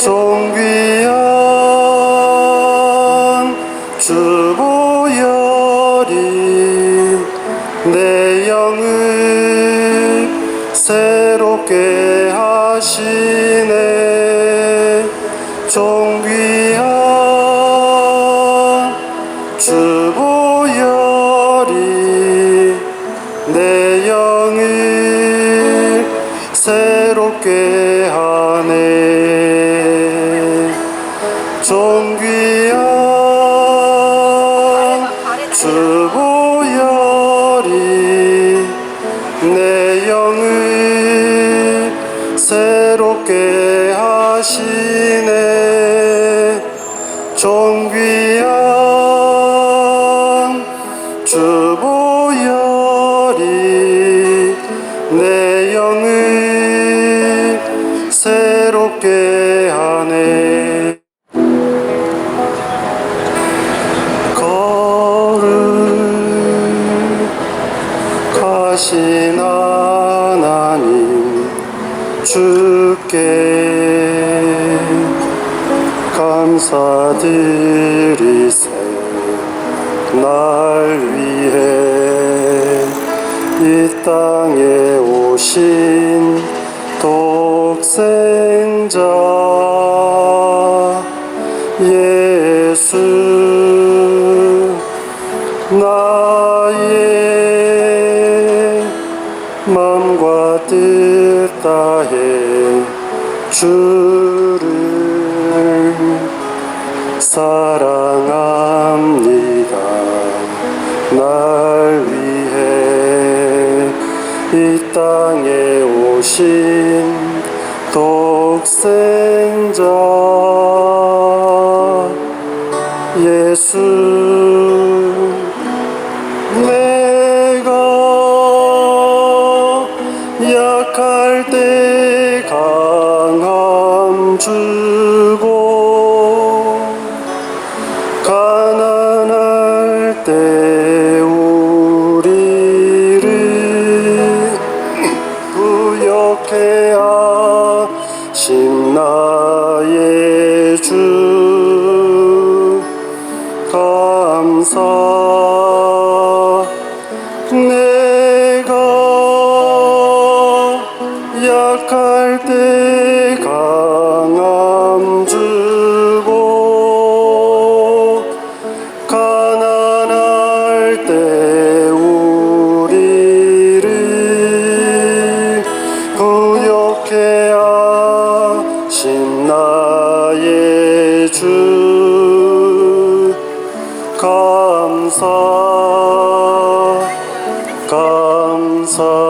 종귀한 주보혈이 내 영을 새롭게 하시네. 종귀한 주보혈이 내 영을 새롭게 종귀한 주보혈이 내 영을 새롭게 하시네. 종귀한 주께 감사드리세 날 위해 이 땅에 오신 독생자 예수 나의 마음과 뜻 다해 주를 사랑합니다. 날 위해 이 땅에 오신 독생자 예수 내가 약할 때 주고 가난할 때 우리를 부욕해 하신 나의 주 감사. 내가 약할 때 부욕해 하신 나의 주 감사 감사